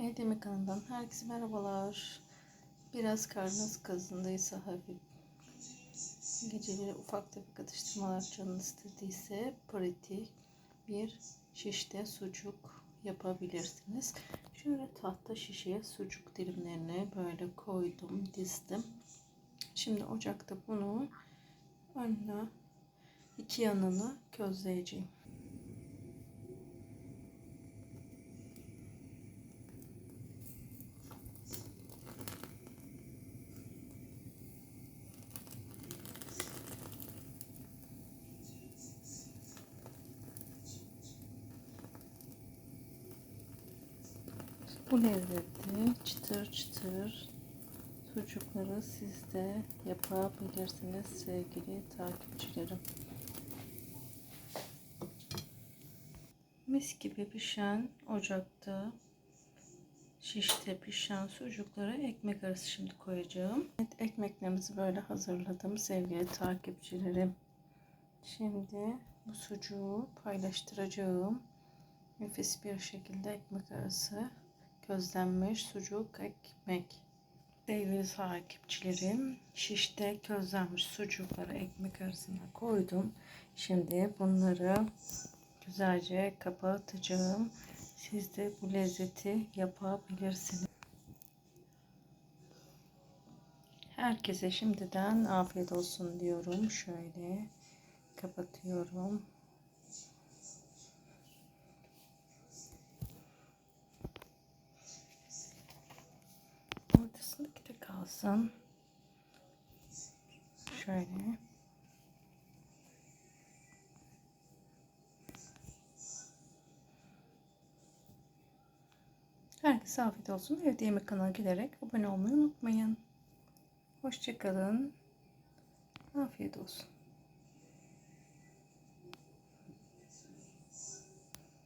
Yemek kanalından herkese merhabalar. Biraz karnınız kazındıysa hafif geceleri ufak tefek atıştırmalar canınız istediyse pratik bir şişte sucuk yapabilirsiniz. Şöyle tahta şişeye sucuk dilimlerini böyle koydum, dizdim. Şimdi ocakta bunu önüne iki yanını közleyeceğim. Bu lezzeti çıtır çıtır sucukları siz de yapabilirsiniz sevgili takipçilerim. Mis gibi pişen ocakta şişte pişen sucukları ekmek arası şimdi koyacağım. Evet, ekmeklerimizi böyle hazırladım sevgili takipçilerim. Şimdi bu sucuğu paylaştıracağım. Nefis bir şekilde ekmek arası közlenmiş sucuk ekmek. Sevgili takipçilerim, şişte közlenmiş sucukları ekmek arasına koydum. Şimdi bunları güzelce kapatacağım. Siz de bu lezzeti yapabilirsiniz. Herkese şimdiden afiyet olsun diyorum. Şöyle kapatıyorum. Kalsın. Şöyle. Herkese afiyet olsun. Evde yemek kanalına gelerek abone olmayı unutmayın. Hoşçakalın. Afiyet olsun.